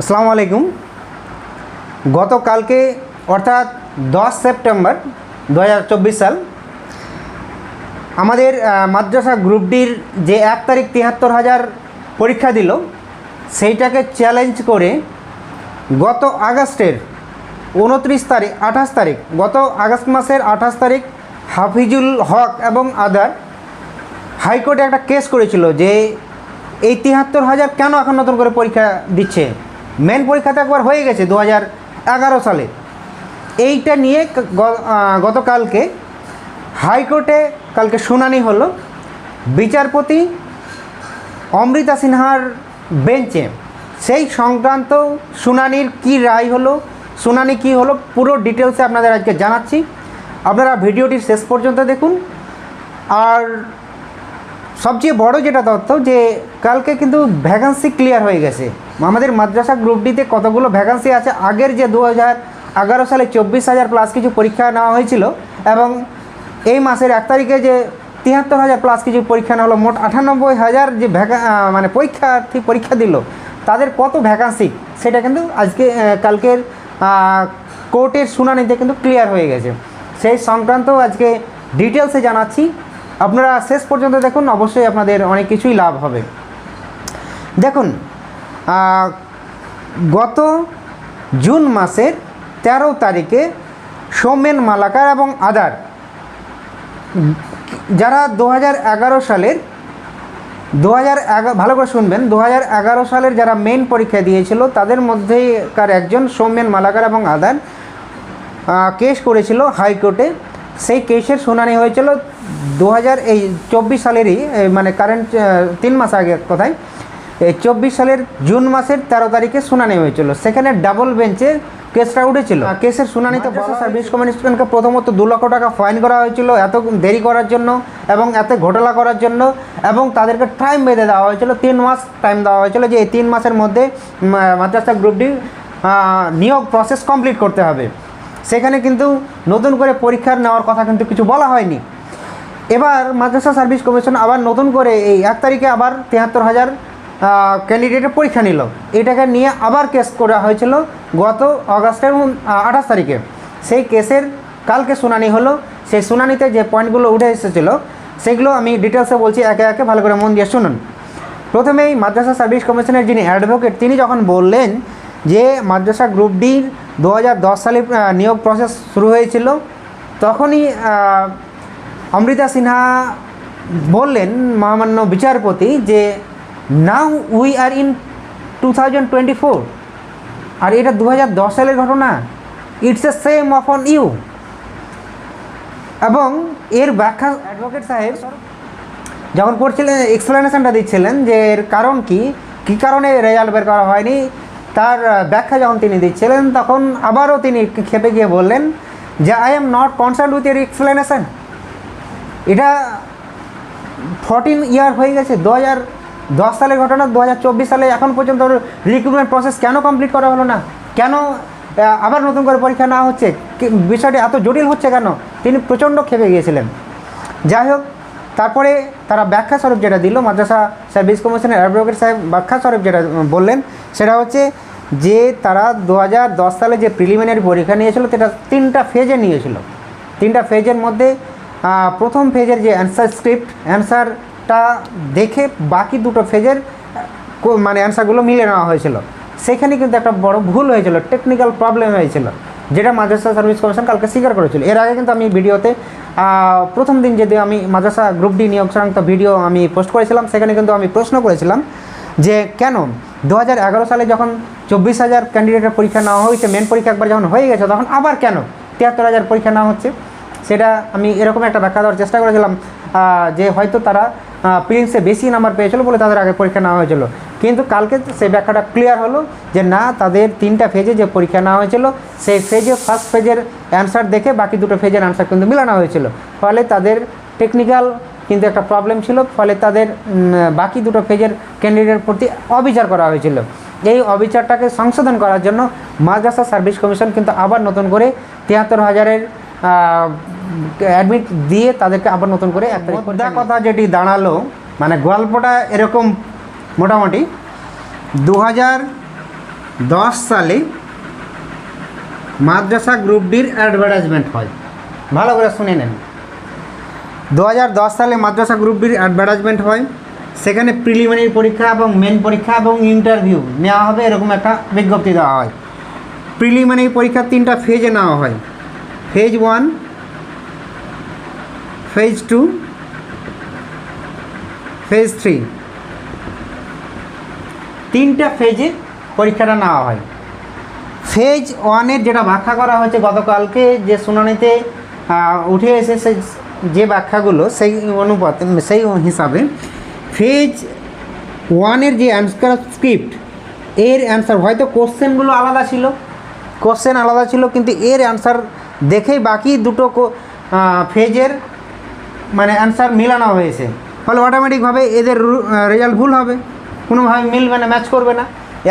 আসসালামু আলাইকুম। গতকালকে, অর্থাৎ দশ সেপ্টেম্বর দু হাজার চব্বিশ সাল, আমাদের মাদ্রাসা গ্রুপ ডির যে এক তারিখ তিয়াত্তর হাজার পরীক্ষা দিল, সেইটাকে চ্যালেঞ্জ করে গত আগস্টের উনত্রিশ তারিখ, আঠাশ তারিখ, গত আগস্ট মাসের আঠাশ তারিখ হাফিজুল হক এবং আদার হাইকোর্টে একটা কেস করেছিল যে এই তিয়াত্তর হাজার কেন এখন নতুন করে পরীক্ষা দিচ্ছে? মেন পরীক্ষা তো একবার হয়ে গেছে দু এগারো সালে। এইটা নিয়ে গতকালকে হাইকোর্টে কালকে শুনানি হলো। বিচারপতি অমৃতা সিনহার বেঞ্চে সেই সংক্রান্ত শুনানির কি রায় হলো, শুনানি কি হলো, পুরো ডিটেলসে আপনাদের আজকে জানাচ্ছি। আপনারা ভিডিওটির শেষ পর্যন্ত দেখুন। আর সবচেয়ে বড় যেটা তথ্য যে কালকে কিন্তু ভ্যাকান্সি ক্লিয়ার হয়ে গেছে। আমাদের মাদ্রাসা গ্রুপ ডিতে কতগুলো ভ্যাকান্সি আছে? আগের যে দু হাজার এগারো সালে চব্বিশ হাজার প্লাস কিছু পরীক্ষা নেওয়া হয়েছিল এবং এই মাসের এক তারিখে যে তিয়াত্তর হাজার প্লাস কিছু পরীক্ষা নেওয়া হলো, মোট আটানব্বই হাজার যে ভ্যাকা মানে পরীক্ষার্থী পরীক্ষা দিল, তাদের কত ভ্যাকান্সি সেটা কিন্তু আজকে কালকের কোর্টের শুনানিতে কিন্তু ক্লিয়ার হয়ে গেছে। সেই সংক্রান্ত আজকে ডিটেলসে জানাচ্ছি। আপনারা শেষ পর্যন্ত দেখুন, অবশ্যই আপনাদের অনেক কিছুই লাভ হবে। দেখুন গত জুন মাসের তেরো তারিখে সৌমেন মালাকার এবং আদার, যারা দু হাজার এগারো সালের, দু হাজার ভালো করে শুনবেন, দু হাজার এগারো সালের যারা মেন পরীক্ষা দিয়েছিল, তাদের মধ্যেকার একজন সৌমেন মালাকার এবং আদার কেস করেছিল হাইকোর্টে। সেই কেসের শুনানি হয়েছিল দু এই চব্বিশ সালেরই মানে কারেন্ট তিন মাস আগে কথায় এই চব্বিশ সালের জুন মাসের তেরো তারিখে শুনানি হয়েছিল। সেখানে ডাবল বেঞ্চে কেসটা উঠেছিল। আহ, কেসের শুনানিতে বলা সার্ভিস কমিশনকে প্রথমত দু লক্ষ টাকা ফাইন করা হয়েছিল এত দেরি করার জন্য এবং এত ঘোটালা করার জন্য এবং তাদেরকে টাইম বেঁধে দেওয়া হয়েছিল। তিন মাস টাইম দেওয়া হয়েছিল যে এই তিন মাসের মধ্যে মাদ্রাসা গ্রুপ ডি আহ, নিয়োগ প্রসেস কমপ্লিট করতে হবে। সেখানে কিন্তু নতুন করে পরীক্ষার নেওয়ার কথা কিন্তু কিছু বলা হয়নি। এবার মাদ্রাসা সার্ভিস কমিশন আবার নতুন করে এই এক তারিখে আবার তিয়াত্তর হাজার ক্যান্ডিডেটের পরীক্ষা নিল। এটাকে নিয়ে আবার কেস করা হয়েছিল গত অগাস্টের আঠাশ তারিখে। সেই কেসের কালকে শুনানি হলো। সেই শুনানিতে যে পয়েন্টগুলো উঠে এসেছিল, সেগুলো আমি ডিটেলসে বলছি, একে একে ভালো করে মন দিয়ে শুনুন। প্রথমেই মাদ্রাসা সার্ভিস কমিশনের যিনি অ্যাডভোকেট তিনি যখন বললেন যে মাদ্রাসা গ্রুপ ডির দু হাজার দশ সালে নিয়োগ প্রসেস শুরু হয়েছিল, তখনই অমৃতা সিনহা বললেন, মহামান্য বিচারপতি, যে now we are in two thousand twenty four, আর এটা দু হাজার দশ সালের ঘটনা। It's a shame of on you. এবং এর ব্যাখ্যা অ্যাডভোকেট সাহেব যখন করছিলেন এক্সপ্লেনেশনটা দিচ্ছিলেন যে এর কারণ কি, কী কারণে রেজাল্ট বের করা হয়নি, তার ব্যাখ্যা যখন তিনি দিচ্ছিলেন, তখন আবারও তিনি খেপে গিয়ে বললেন যে I am not concern with এর এক্সপ্লেনেশন এটা ফর্টিন ইয়ার হয়ে গেছে দু হাজার দশ সালের ঘটনা দু হাজার চব্বিশ সালে এখন পর্যন্ত রিক্রুটমেন্ট প্রসেস কেন কমপ্লিট করা হলো না? কেন আবার নতুন করে পরীক্ষা নেওয়া হচ্ছে? বিষয়টি এত জটিল হচ্ছে কেন? তিনি প্রচণ্ড খেপে গিয়েছিলেন। যাই হোক, তারপরে তারা ব্যাখ্যা স্বরূপ যেটা দিল, মাদ্রাসা সার্ভিস কমিশনের অ্যাডভোকেট সাহেব ব্যাখ্যা স্বরূপ যেটা বললেন, সেটা হচ্ছে যে তারা দু হাজার দশ সালে যে প্রিলিমিনারি পরীক্ষা নিয়েছিল, সেটা তিনটা ফেজে নিয়েছিল। তিনটা ফেজের মধ্যে প্রথম ফেজের যে অ্যান্সার স্ক্রিপ্ট অ্যান্সারটা দেখে বাকি দুটো ফেজের মানে অ্যান্সারগুলো মিলে নেওয়া হয়েছিল। সেখানে কিন্তু একটা বড় ভুল হয়েছিল টেকনিক্যাল প্রবলেম হয়েছিল, যেটা মাদ্রাসা সার্ভিস কমিশন কালকে স্বীকার করেছিল। এর আগে কিন্তু আমি ভিডিওতে প্রথম দিন যদি আমি মাদ্রাসা গ্রুপ ডি নিয়োগ সংক্রান্ত ভিডিও আমি পোস্ট করেছিলাম, সেখানে কিন্তু আমি প্রশ্ন করেছিলাম যে, কেন? দু হাজার এগারো সালে যখন চব্বিশ হাজার ক্যান্ডিডেটের পরীক্ষা নেওয়া হয়েছে মেন পরীক্ষা একবার যখন হয়ে গেছে, তখন আবার কেন? তিয়াত্তর হাজার পরীক্ষা নেওয়া হচ্ছে। সেটা আমি এরকম একটা ব্যাখ্যা দেওয়ার চেষ্টা করেছিলাম যে হয়তো তারা প্রিলিমসে বেশি নাম্বার পেয়েছিল বলে তাদের আগে পরীক্ষা নেওয়া হয়েছিল। কিন্তু কালকে সেই ব্যাখ্যাটা ক্লিয়ার হলো যে না, তাদের তিনটা ফেজে যে পরীক্ষা নেওয়া হয়েছিল, সেই ফেজে ফার্স্ট ফেজের অ্যান্সার দেখে বাকি দুটো ফেজের অ্যান্সার কিন্তু মিলানো হয়েছিল। ফলে তাদের টেকনিক্যাল কিন্তু একটা প্রবলেম ছিল, ফলে তাদের বাকি দুটো ফেজের ক্যান্ডিডেটের প্রতি অবিচার করা হয়েছিল। এই অবিচারটাকে সংশোধন করার জন্য মাদ্রাসা সার্ভিস কমিশন কিন্তু আবার নতুন করে তিয়াত্তর হাজারের অ্যাডমিট দিয়ে তাদেরকে আবার নতুন করে এক তারিখ মোদ্দা কথা যেটি দাঁড়াল মানে গল্পটা এরকম মোটামুটি দু হাজার দশ সালে মাদ্রাসা গ্রুপ ডির অ্যাডভার্টাইজমেন্ট হয়। ভালো করে শুনে নেন। দু দশ সালে মাদ্রাসা গ্রুপ ডির অ্যাডভার্টাইজমেন্ট হয়। সেখানে প্রিলিমিনারি পরীক্ষা এবং মেন পরীক্ষা এবং ইন্টারভিউ নেওয়া হবে এরকম একটা বিজ্ঞপ্তি দেওয়া হয়। প্রিলিমিনারি পরীক্ষা তিনটা ফেজে নেওয়া হয়। Phase one phase two phase three তিনটা ফেজে পরীক্ষাটা নেওয়া হয়। ফেজ ওয়ানের যেটা ব্যাখ্যা করা হয়েছে গতকালকে, যে শুনানিতে উঠে এসেছে যে ব্যাখ্যাগুলো, সেই অনুপাত, সেই হিসাবে ফেজ ওয়ানের যে অ্যান্সার স্ক্রিপ্ট এর অ্যান্সার হয়তো কোশ্চেনগুলো আলাদা ছিল। কোশ্চেন আলাদা ছিল, কিন্তু এর অ্যান্সার দেখেই বাকি দুটো ফেজের মানে অ্যান্সার মেলানো হয়েছে। ফলে অটোমেটিকভাবে এদের রেজাল্ট ভুল হবে। কোনোভাবে মিলবে না ম্যাচ করবে না।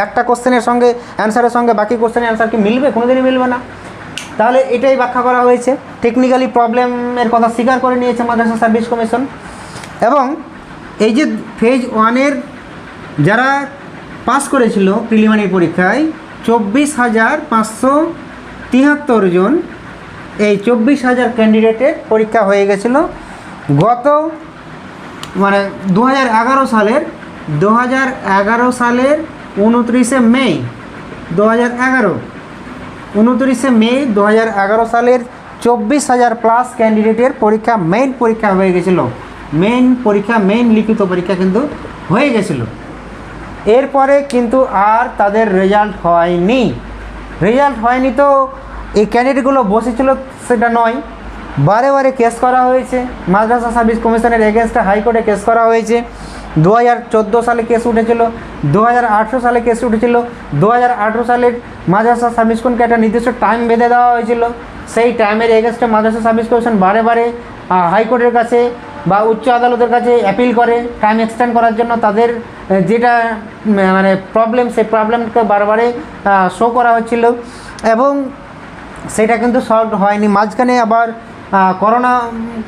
একটা কোশ্চেনের সঙ্গে অ্যান্সারের সঙ্গে বাকি কোশ্চেনের অ্যান্সার কি মিলবে? কোনোদিনই মিলবে না। তাহলে এটাই ব্যাখ্যা করা হয়েছে। টেকনিক্যালি প্রবলেমের কথা স্বীকার করে নিয়েছে মাদ্রাসা সার্ভিস কমিশন এবং এই যে ফেজ ওয়ানের যারা পাস করেছিল প্রিলিমিনারি পরীক্ষায়, চব্বিশ হাজার পাঁচশো তিয়াত্তর জন এই চব্বিশ হাজার ক্যান্ডিডেটের পরীক্ষা হয়ে গেছিল। গত মানে দু হাজার এগারো সালের দু হাজার এগারো সালের উনত্রিশে মে দু হাজার এগারো। উনত্রিশে মে দু হাজার এগারো সালের চব্বিশ হাজার প্লাস ক্যান্ডিডেটের পরীক্ষা মেইন পরীক্ষা হয়ে গেছিল। মেইন পরীক্ষা মেইন লিখিত পরীক্ষা কিন্তু হয়ে গেছিল। এরপরে কিন্তু আর তাদের রেজাল্ট হয়নি। রেজাল্ট হয়নি তো এই ক্যান্ডিডেটগুলো বসেছিল সেটা নয়। বারে বারে কেস করা হয়েছে। মাদ্রাসা সার্ভিস কমিশনের এগেনস্টে হাইকোর্টে কেস করা হয়েছে। দু হাজার চোদ্দ সালে কেস উঠেছিল দু হাজার আঠেরো সালে কেস উঠেছিল দু হাজার আঠেরো সালের মাদ্রাসা সার্ভিস কমিশনকে একটা নির্দিষ্ট টাইম বেঁধে দেওয়া হয়েছিল। সেই টাইমের এগেনস্টে মাদ্রাসা সার্ভিস কমিশন বারে বারে হাইকোর্টের কাছে বা উচ্চ আদালতের কাছে অ্যাপিল করে টাইম এক্সটেন্ড করার জন্য। তাদের যেটা মানে প্রবলেম সেই প্রবলেমকে বারবারে শো করা হচ্ছিল। এবং সেটা কিন্তু সলভ হয়নি। মাঝখানে আবার করোনা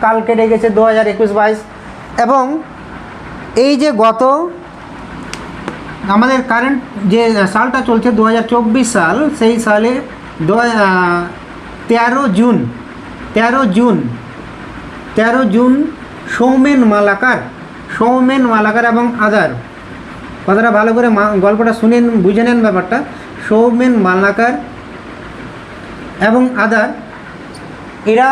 কাল কেটে গেছে দু হাজার একুশ বাইশ। এবং এই যে গত আমাদের কারেন্ট যে সালটা চলছে দু হাজার চব্বিশ সাল, সেই সালে তেরো জুন তেরো জুন তেরো জুন সৌমেন মালাকার সৌমেন মালাকার এবং আদার কথাটা ভালো করে গল্পটা শুনেন, বুঝে নেন ব্যাপারটা। সৌমেন মালাকার এবং আদার এরা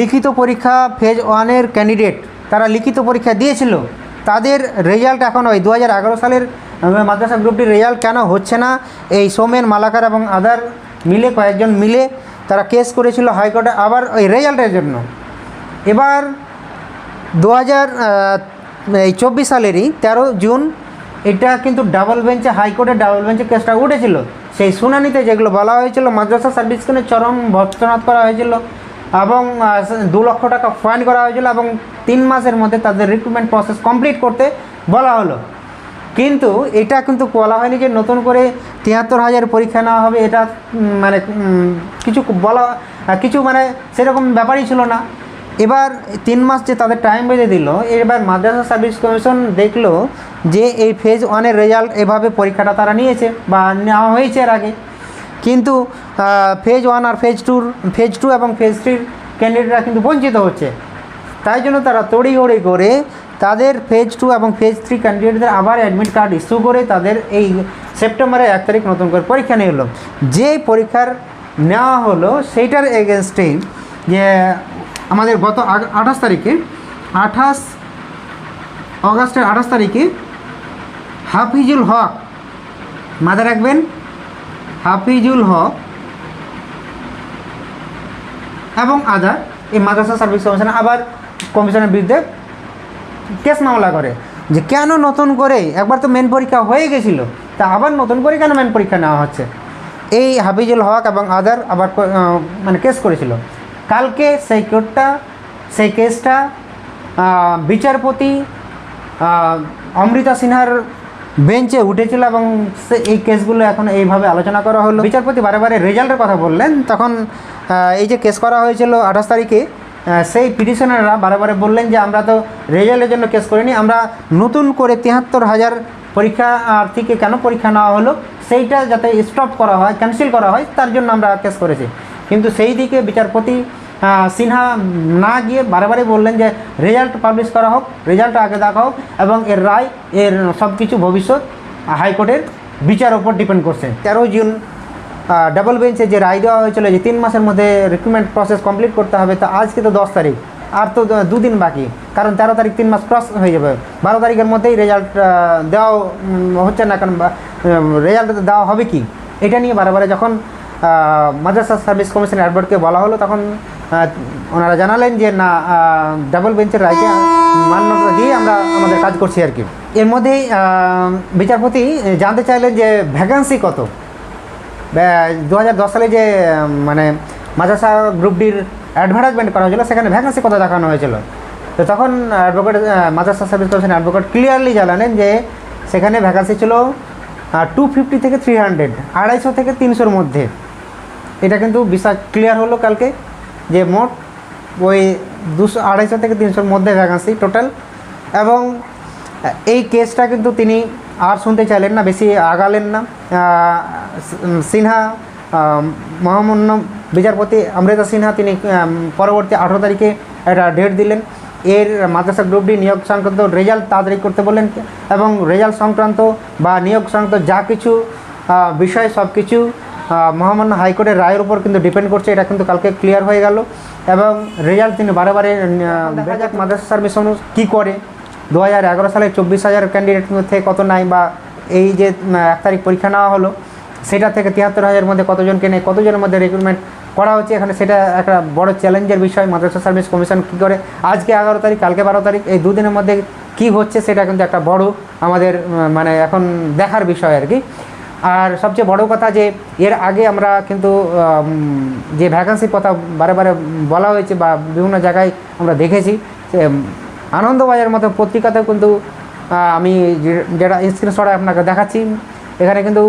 লিখিত পরীক্ষা ফেজ ওয়ানের ক্যান্ডিডেট তারা লিখিত পরীক্ষা দিয়েছিল। তাদের রেজাল্ট এখন ওই দু হাজার এগারো সালের মাদ্রাসা গ্রুপটির রেজাল্ট কেন হচ্ছে না? এই সোমেন, মালাকার এবং আদার মিলে কয়েকজন মিলে তারা কেস করেছিল হাইকোর্টে আবার ওই রেজাল্টের জন্য। এবার দু হাজার চব্বিশ সালেরই তেরো জুন, এটা কিন্তু ডাবল বেঞ্চে হাইকোর্টের ডাবল বেঞ্চে কেসটা উঠেছিল। সেই শুনানিতে যেগুলো বলা হয়েছিল, মাদ্রাসা সার্ভিসকে চরম ভর্তনাথ করা হয়েছিল এবং দু লক্ষ টাকা ফাইন করা হয়েছিল এবং তিন মাসের মধ্যে তাদের রিক্রুটমেন্ট প্রসেস কমপ্লিট করতে বলা হলো। কিন্তু এটা কিন্তু বলা হয়নি যে নতুন করে তিয়াত্তর হাজার পরীক্ষা নেওয়া হবে, এটা মানে কিছু বলা, কিছু মানে সেরকম ব্যাপারই ছিল না। এবার তিন মাস যে তাদের টাইম বেঁধে দিল, এবার মাদ্রাসা সার্ভিস কমিশন দেখল যে এই ফেজ ওয়ানের রেজাল্ট এভাবে পরীক্ষাটা তারা নিয়েছে বা নেওয়া হয়েছে এর আগে। কিন্তু ফেজ ওয়ান আর ফেজ টুর ফেজ টু এবং ফেজ থ্রির ক্যান্ডিডেটরা কিন্তু বঞ্চিত হচ্ছে। তাই জন্য তারা তড়িঘড়ি করে তাদের ফেজ টু এবং ফেজ থ্রি ক্যান্ডিডেটদের আবার অ্যাডমিট কার্ড ইস্যু করে তাদের এই সেপ্টেম্বরের এক তারিখ নতুন করে পরীক্ষা নিয়ে হলো যে পরীক্ষার নেওয়া হলো, সেইটার এগেনস্টে যে আমাদের গত আঠাশ তারিখে, আঠাশ অগাস্টের আঠাশ তারিখে হাফিজুল হক, মাথায় রাখবেন, হাফিজুল হক এবং আদার এই মাদ্রাসা সার্ভিস কমিশন আবার কমিশনের বিরুদ্ধে কেস মামলা করে যে কেন নতুন করে, একবার তো মেন পরীক্ষা হয়ে গেছিল, তা আবার নতুন করে কেন মেন পরীক্ষা নেওয়া হচ্ছে? এই হাফিজুল হক এবং আদার আবার মানে কেস করেছিল। কালকে সেই কোর্টটা সেই কেসটা বিচারপতি অমৃতা সিনহার বেঞ্চে উঠেছিল এবং সে এই কেসগুলো এখন এইভাবে আলোচনা করা হলো। বিচারপতি বারে বারে রেজাল্টের কথা বললেন। তখন এই যে কেস করা হয়েছিল আঠাশ তারিখে সেই পিটিশনাররা বারে বারে বললেন যে আমরা তো রেজাল্টের জন্য কেস করিনি আমরা নতুন করে তিয়াত্তর হাজার পরীক্ষা আহ, থেকে কেন পরীক্ষা নেওয়া হলো? সেইটা যাতে স্টপ করা হয় ক্যান্সেল করা হয় তার জন্য আমরা কেস করেছি। কিন্তু সেই দিকে বিচারপতি সিনহা না গিয়ে বারে বললেন যে রেজাল্ট পাবলিশ করা হোক রেজাল্ট আগে দেখা হোক এবং এর রায়, এর সব কিছু ভবিষ্যৎ হাইকোর্টের বিচার ওপর ডিপেন্ড করছে। তেরো জুন ডাবল বেঞ্চে যে রায় দেওয়া হয়েছিল যে তিন মাসের মধ্যে রিক্রুটমেন্ট প্রসেস কমপ্লিট করতে হবে, তো আজকে তো দশ তারিখ, আর তো দুদিন বাকি, কারণ তেরো তারিখ তিন মাস ক্রস হয়ে যাবে। বারো তারিখের মধ্যেই রেজাল্ট দেওয়া হচ্ছে না, কারণ রেজাল্ট দেওয়া হবে কি? এটা নিয়ে বারে যখন মাদ্রাসা সার্ভিস কমিশনের অ্যাডভোকেটকে বলা হলো, তখন ওনারা জানালেন যে, না ডাবল বেঞ্চের রায়কে মান্যতা দিয়ে আমরা আমাদের কাজ করছি আর কি। এর মধ্যেই বিচারপতি জানতে চাইলেন যে ভ্যাকান্সি কত? দু হাজার দশ সালে যে মানে মাদ্রাসা গ্রুপ ডির অ্যাডভার্টাইজমেন্ট করা হয়েছিল, সেখানে ভ্যাকান্সি কত দেখানো হয়েছিল? তো তখন অ্যাডভোকেট মাদ্রাসা সার্ভিস কমিশন অ্যাডভোকেট ক্লিয়ারলি জানালেন যে, সেখানে ভ্যাকান্সি ছিল টু ফিফটি থেকে থ্রি হান্ড্রেড আড়াইশো থেকে তিনশোর মধ্যে। এটা কিন্তু বিষয় ক্লিয়ার হলো কালকে। যে মোট ওই দুশো, আড়াইশো থেকে তিনশোর মধ্যে ভ্যাকান্সি টোটাল এবং এই কেসটা কিন্তু তিনি আর শুনতে চাইলেন না, বেশি আগালেন না। সিনহা মহামান্য বিচারপতি অমৃতা সিনহা তিনি পরবর্তী আঠেরো তারিখে একটা ডেট দিলেন। এর মাদ্রাসা গ্রুপটি নিয়োগ সংক্রান্ত রেজাল্ট তাড়াতাড়ি করতে বললেন এবং রেজাল্ট সংক্রান্ত বা নিয়োগ সংক্রান্ত যা কিছু বিষয় সব কিছু মহামান্য হাইকোর্টের রায়ের উপর কিন্তু ডিপেন্ড করছে এটা কিন্তু কালকে ক্লিয়ার হয়ে গেল। এবং রেজাল্ট তিনি বারে বারে দেখা যাক। মাদ্রাসা সার্ভিস কী করে? দু হাজার এগারো সালে চব্বিশ হাজার ক্যান্ডিডেট মধ্যে কত নাই বা এই যে এক তারিখ পরীক্ষা নেওয়া হলো সেটা থেকে তিয়াত্তর হাজারের মধ্যে কতজনকে নেই কতজনের মধ্যে রিক্রুটমেন্ট করা হচ্ছে এখানে সেটা একটা বড় চ্যালেঞ্জের বিষয় মাদ্রাসা সার্ভিস কমিশন কী করে আজকে এগারো তারিখ কালকে বারো তারিখ এই দুদিনের মধ্যে কি হচ্ছে সেটা কিন্তু একটা বড় আমাদের মানে এখন দেখার বিষয় আর কি। আর সবচেয়ে বড় কথা যে, এর আগে আমরা কিন্তু যে ভ্যাকান্সির কথা বারে বারে বলা হয়েছে বা বিভিন্ন জায়গায় আমরা দেখেছি আনন্দবাজার মতো পত্রিকাতেও কিন্তু আমি যেটা স্ক্রিনশটে আপনাকে দেখাচ্ছি, এখানে কিন্তু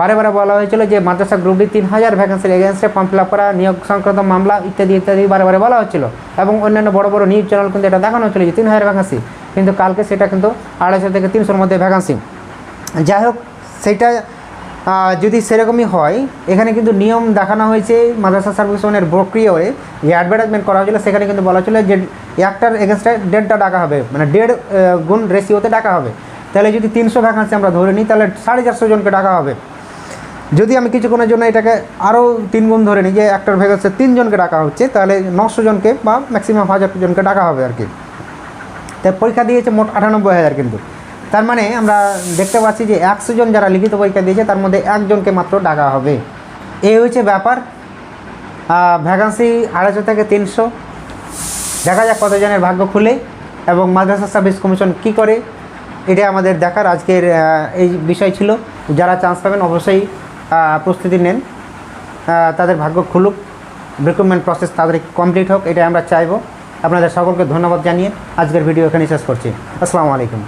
বারে বারে বলা হয়েছিল যে, মাদ্রাসা গ্রুপ ডি তিন হাজার ভ্যাকেন্সির এগেনস্টে ফর্ম ফিল করা, নিয়োগ সংক্রান্ত মামলা, ইত্যাদি ইত্যাদি বারে বারে বলা হচ্ছিল। এবং অন্যান্য বড় বড় নিউজ চ্যানেল কিন্তু এটা দেখানো হচ্ছিল যে, তিন হাজার ভ্যাকেন্সি কিন্তু কালকে সেটা কিন্তু আড়াইশো থেকে তিনশোর মধ্যে ভ্যাকেন্সি যাই হোক, সেটা যদি সেরকমই হয়, এখানে কিন্তু নিয়ম দেখানো হয়েছে মাদ্রাসা সার্ভিসনের প্রক্রিয়ায় যে অ্যাডভার্টাইজমেন্ট করা হয়েছিল, সেখানে কিন্তু বলা হয়েছিল যে একটার এগেনস্টে দেড়টা ডাকা হবে মানে দেড় গুণ রেশিওতে ডাকা হবে। তাহলে যদি তিনশো ভ্যাকান্সি আমরা ধরে নিই, তাহলে সাড়ে চারশো জনকে ডাকা হবে। যদি আমি কিছুক্ষণের জন্য এটাকে আরও তিন গুণ ধরে নিই যে একটার ভ্যাকান্সি তিনজনকে ডাকা হচ্ছে, তাহলে নশো জনকে বা ম্যাক্সিমাম হাজার জনকে ডাকা হবে আর কি। তাই পরীক্ষা দিয়েছে মোট আটানব্বই হাজার কিন্তু। তার মানে আমরা দেখতে পাচ্ছি যে একশো জন যারা লিখিত পরীক্ষা দিয়েছে, তার মধ্যে একজনকে মাত্র ডাকা হবে। এই হচ্ছে ব্যাপার। ভ্যাকান্সি আড়াইশো থেকে তিনশো। দেখা যাক কতজনের ভাগ্য খুলে এবং মাদ্রাসা সার্ভিস কমিশন কি করে। এটা আমাদের দেখার আজকের এই বিষয় ছিল। যারা চান্স পাবেন অবশ্যই প্রস্তুতি নেন। তাদের ভাগ্য খুলুক। রিক্রুটমেন্ট প্রসেস তাদের কমপ্লিট হোক এটা আমরা চাইব। আপনাদের সকলকে ধন্যবাদ জানিয়ে আজকের ভিডিও এখানে শেষ করছি। আসসালামু আলাইকুম।